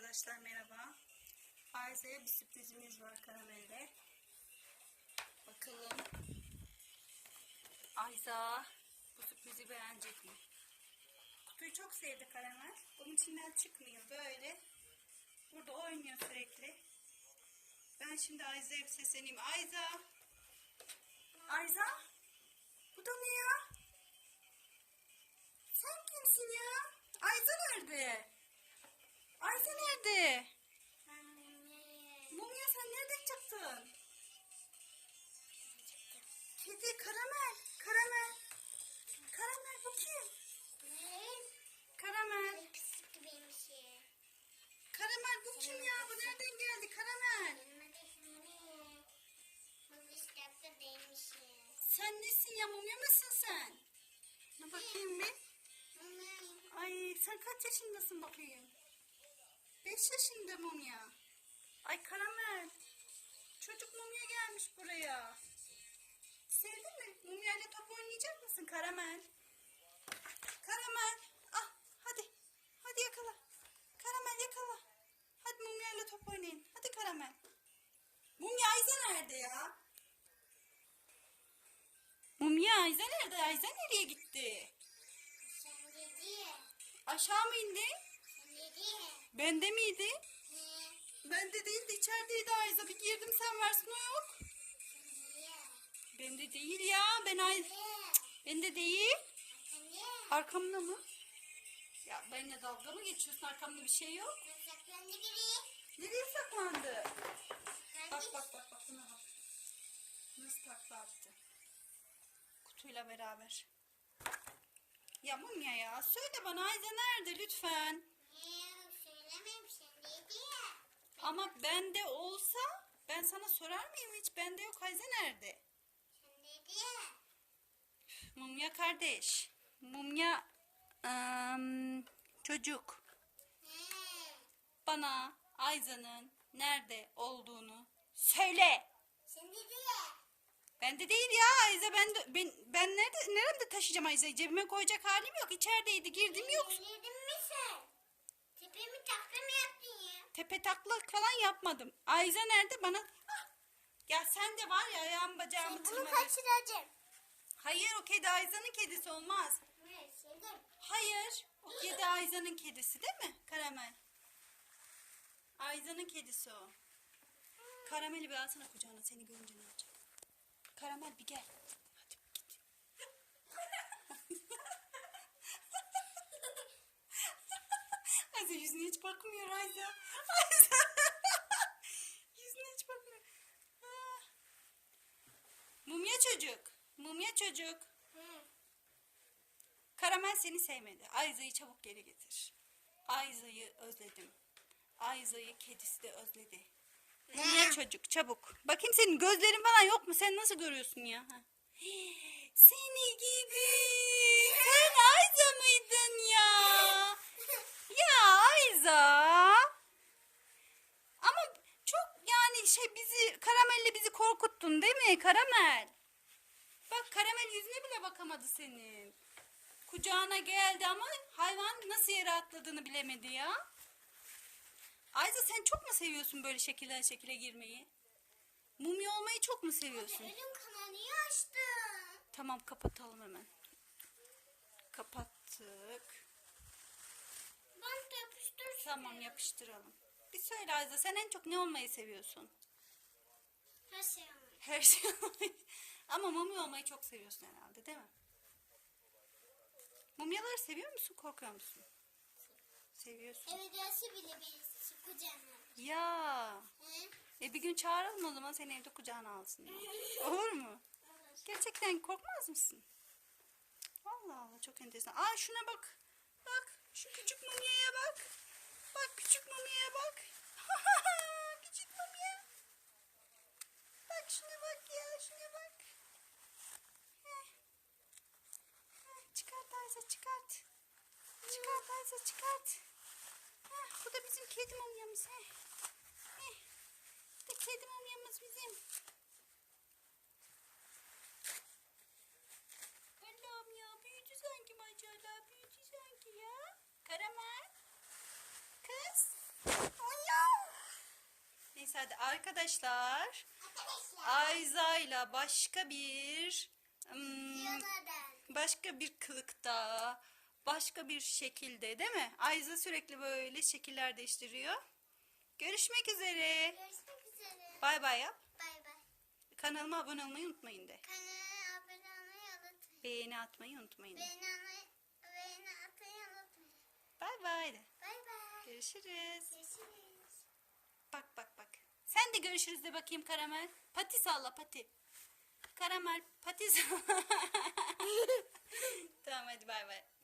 Arkadaşlar merhaba. Ayza'ya bir sürprizimiz var karamelde. Bakalım. Ayza bu sürprizi beğenecek mi? Kutuyu çok sevdi karamel. Bunun içinden çıkmıyor böyle. Burada oynuyor sürekli. Ben şimdi Ayza'ya bir sesleneyim. Ayza! Ayza! Bu da ne ya? Sen kimsin ya? Ayza nerede? Ayza nerede? Mumya sen nereden çıktın? Kedi karamel. Karamel. Karamel bu kim? Karamel. Karamel bu kim ya? Bu nereden geldi karamel? Sen nesin ya? Mumya mısın sen? Ne bakayım bir. Ay sen kaç yaşındasın bakayım? Beş yaşında mumya. Ay karamel. Çocuk mumya gelmiş buraya. Sevdin mi? Mumya ile top oynayacak mısın karamel? Karamel. Ah hadi. Hadi yakala. Karamel yakala. Hadi mumya ile top oynayın. Hadi karamel. Mumya Ayza nerede ya? Mumya Ayza nerede? Ayza nereye gitti? Aşağı mı indi? Bende miydi? Bende değildi içerideydi Ayza. Bir girdim sen versin o yok. Bende değil ya. Ben Ay Bende değil. Arkamda mı? Ya benimle dalga mı geçiyorsun? Arkamda bir şey yok. Nereye saklandı? Bak bak bak bak buna bak. Nasıl takla attı? Kutuyla beraber. Ya Mumya ya söyle bana Ayza nerede lütfen. Ama bende olsa ben sana sorar mıyım hiç? Bende yok Ayza nerede? Mumya kardeş. Mumya ım, çocuk. Bana Ayza'nın nerede olduğunu söyle. Bende değil ya Ayza ben de, ben ben nerede neremde taşıyacağım Ayza'yı cebime koyacak halim yok içerideydi girdim yok Tepemi takla mı yaptın ya? Tepe taklak falan yapmadım Ayza nerede bana Ah! ya sen de var ya ayağım bacağımı Bunu tırmadın kaçıracağım. hayır o kedi Ayza'nın kedisi olmaz sevdim. hayır o kedi Ayza'nın kedisi değil mi karamel Ayza'nın kedisi o karameli bir alsana kucağına seni görünce ne olacak karamel bir gel hadi git Ayza yüzüne hiç bakmıyor Ayza. Yüzüne hiç bakmıyor. Ah. Mumya çocuk. Mumya çocuk. Hı. Karamel seni sevmedi. Ayza'yı çabuk geri getir. Ayza'yı özledim. Ayza'yı kedisi de özledi. Mumya çocuk çabuk. Bakayım senin gözlerin falan yok mu? Sen nasıl görüyorsun ya? Ha gibi. Sen Ayza mıydın ya? Ya Ayza. Ama çok yani şey bizi karamelle bizi korkuttun değil mi karamel? Bak karamel yüzüne bile bakamadı senin. Kucağına geldi ama hayvan nasıl yere atladığını bilemedi ya. Ayza sen çok mu seviyorsun böyle şekilden şekile girmeyi? Mumya olmayı çok mu seviyorsun? Ölüm kanalı niye açtın? Tamam kapatalım hemen. Kapattık. De yapıştır. Tamam yapıştıralım. Bir söyle Ayza sen en çok ne olmayı seviyorsun? Her şey ama. Her şey olmayı. Ama mumya olmayı çok seviyorsun herhalde değil mi? Mumyaları seviyor musun korkuyor musun? Seviyorsun. Eve gelse bile bir çıkacağım. Ya. Hı? E bir gün çağıralım o zaman seni evde kucağına alsın. Olur mu? Gerçekten korkmaz mısın? Allah Allah çok enteresan. Aa şuna bak. Bak şu küçük mumyaya bak. Bak küçük mumyaya bak. küçük mumya. Bak şuna bak ya şuna bak. Heh. Heh, Çıkart Ayza çıkart. Ayza çıkart. Heh, bu da bizim kedi mumyamız. Heh. Heh. Bu da kedi mumyamız bizim. Allah'ım ya büyüdü sanki maşallah büyüdü sanki ya. Karamel. Kız. hadi arkadaşlar. Arkadaşlar. Ayza'yla başka bir hmm, Videolardan. Başka bir kılıkta, başka bir şekilde değil mi? Ayza sürekli böyle şekiller değiştiriyor. Görüşmek üzere. Görüşmek üzere. Bay bay yap. Bay bay. Kanalıma abone olmayı unutmayın de. Kanala abone olmayı unutmayın. Beğeni atmayı unutmayın. Beğeni almayı, beğeni atmayı unutmayın. Bay bay de. Bay bay. Görüşürüz. Görüşürüz. Bak bak bak. Sen de görüşürüz de bakayım Karamel. Pati salla pati. Karamel pati salla. tamam hadi bay bay.